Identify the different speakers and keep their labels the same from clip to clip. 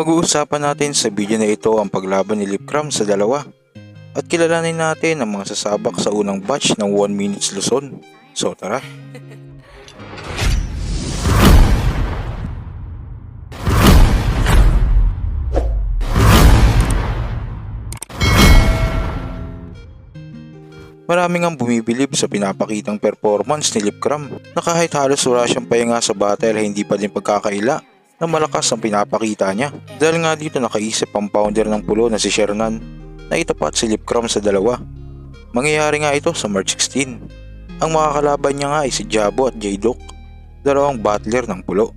Speaker 1: Pag-uusapan natin sa video na ito ang paglaban ni Lipcram sa dalawa at kilalanin natin ang mga sasabak sa unang batch ng 1 minutes Luzon. So tara! Maraming ang bumibilib sa pinapakitang performance ni Lipcram na kahit halos wala siyang pahinga sa battle hindi pa din pagkakaila na malakas ang pinapakita niya. Dahil nga dito nakaisip ang founder ng pulo na si Shernan na itapat si Lipcram sa dalawa. Mangyayari nga ito sa March 16. Ang makakalaban niya nga ay si Jabo at J-Doc, dalawang battler ng pulo.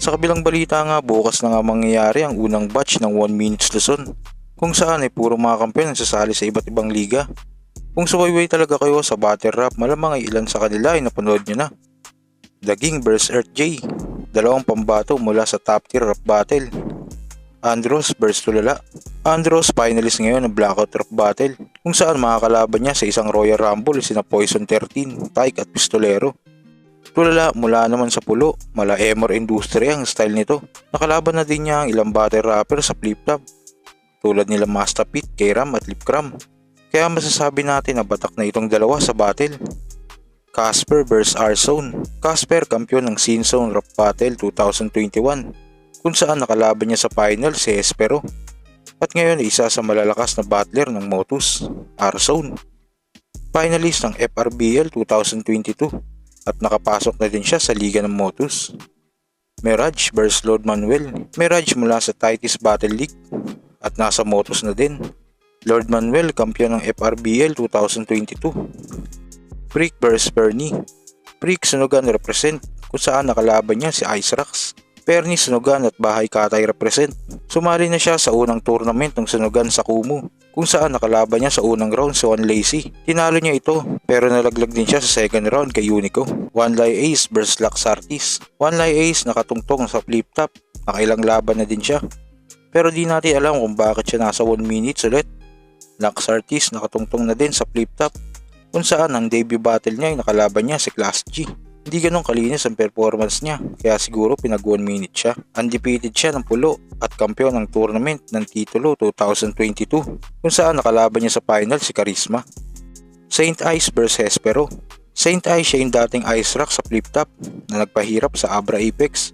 Speaker 1: Sa kabilang balita nga bukas na nga mangyayari ang unang batch ng 1 minutes Luzon kung saan ay puro mga kampiyon ang sasali sa iba't ibang liga. Kung suwayway talaga kayo sa battle rap malamang ay ilan sa kanila ay napanood nyo na. Daging vs Earth J, dalawang pambato mula sa top tier rap battle. Andros vs Tulala. Andros finalist ngayon ng Blackout Rap Battle kung saan makakalaban niya sa isang Royal Rumble sina Poison 13, Tyke at Pistolero. Tulala mula naman sa pulo, mala Emor Industry ang style nito. Nakalaban na din niya ang ilang battle rapper sa flip top tulad nila Master Pit, K-Ram at Lipcram. Kaya masasabi natin na batak na itong dalawa sa battle. Casper vs R-Zone Casper kampiyon ng Scene Zone Rap Battle 2021 kung saan nakalaban niya sa final si Espero. At ngayon ay isa sa malalakas na battler ng Motus, R-Zone. Finalist ng FRBL 2022 at nakapasok na din siya sa Liga ng Motus. Mirage vs Lord Manuel Mirage mula sa Titus Battle League at nasa Motus na din. Lord Manuel, kampiyon ng FRBL 2022. Freak vs Perny. Freak sunugan represent kung saan nakalaban niya si Ice Rocks. Perny sunugan at Bahay Katay represent. Sumali na siya sa unang tournament ng sunugan sa Kumu kung saan nakalaban niya sa unang round si One Lazy. Tinalo niya ito pero nalaglag din siya sa second round kay Unico. One Lie Ace vs Laxartis. One Lie Ace nakatungtong sa flip top. Nakailang laban na din siya pero di natin alam kung bakit siya nasa 1 minutes ulit. Lux Artist nakatungtong na din sa flip top kung saan ang debut battle niya ay nakalaban niya si Class G. Hindi ganun kalinis ang performance niya kaya siguro pinag 1 minute siya. Undefeated siya ng pulo at kampiyon ng tournament ng titulo 2022 kung saan nakalaban niya sa final si Charisma. Saint Ice vs Hespero Saint Ice siya yung dating Ice Rock sa flip top na nagpahirap sa Abra Apex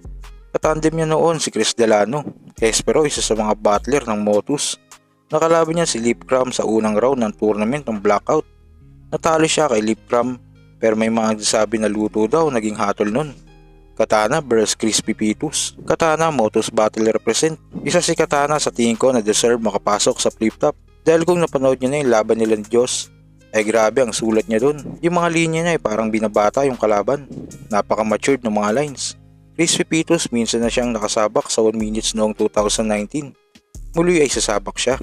Speaker 1: Katandem niya noon si Chris Delano. Espero isa sa mga battler ng Motus. Nakalaban niya si Lipcram sa unang round ng tournament ng Blackout. Natalo siya kay Lipcram pero may mga nagsasabi na luto daw naging hatol nun. Katana vs Crispy Pitus. Katana Motus Battle represent. Isa si Katana sa tingin ko na deserve makapasok sa flip top. Dahil kung napanood niyo na yung laban nila ni Diyos, ay grabe ang sulat niya dun. Yung mga linya niya ay parang binabata yung kalaban. Napaka-matured ng mga lines. Crispy Pitos minsan na siyang nakasabak sa 1 minutes noong 2019. Muli ay sasabak siya.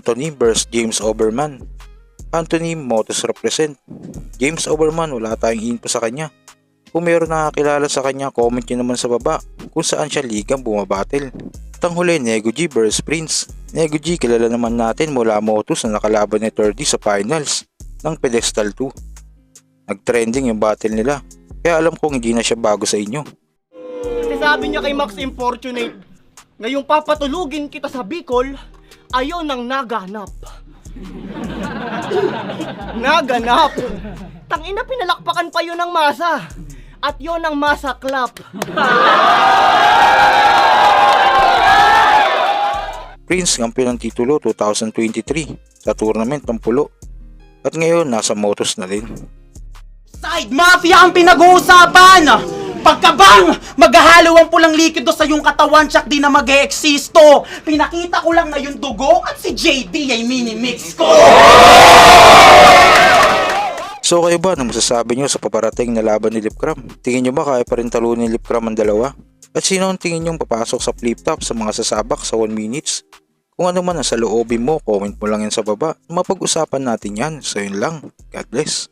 Speaker 1: Anthony vs James Oberman. Anthony Motus represent. James Oberman wala tayong info sa kanya. Kung mayroon nakakilala sa kanya, comment nyo naman sa baba kung saan siya ligang bumabatil. At ang huli, Nego G vs Prince. Nego G kilala naman natin mula Motus na nakalaban ni 30 sa finals ng Pedestal 2. Nag-trending yung battle nila. Kaya alam kong hindi na siya bago sa inyo.
Speaker 2: Kasi sabi niya kay Max Importunate, ngayong papatulugin kita sa Bicol, ayaw nang naganap. Naganap! Tangina, pinalakpakan pa yun ng masa. At yon ang masaklap.
Speaker 1: Prince kampiyon ng titulo 2023 sa tournament ng pulo. At ngayon nasa Motus na din.
Speaker 3: Side Mafia ang pinag-uusapan! Pagkabang! Maghahalo ang pulang likido sa iyong katawan tsak di na mag eksisto Pinakita ko lang na yung dugo at si JD ay mini-mix ko!
Speaker 1: So kayo ba, ano masasabi nyo sa paparating na laban ni Lipcram? Tingin nyo ba kaya pa rin talunin ni Lipcram ang dalawa? At sino ang tingin nyong papasok sa flip top sa mga sasabak sa 1 minutes? Kung ano man ang sa loobin mo, comment mo lang yan sa baba. Mapag-usapan natin yan. So yun lang. God bless.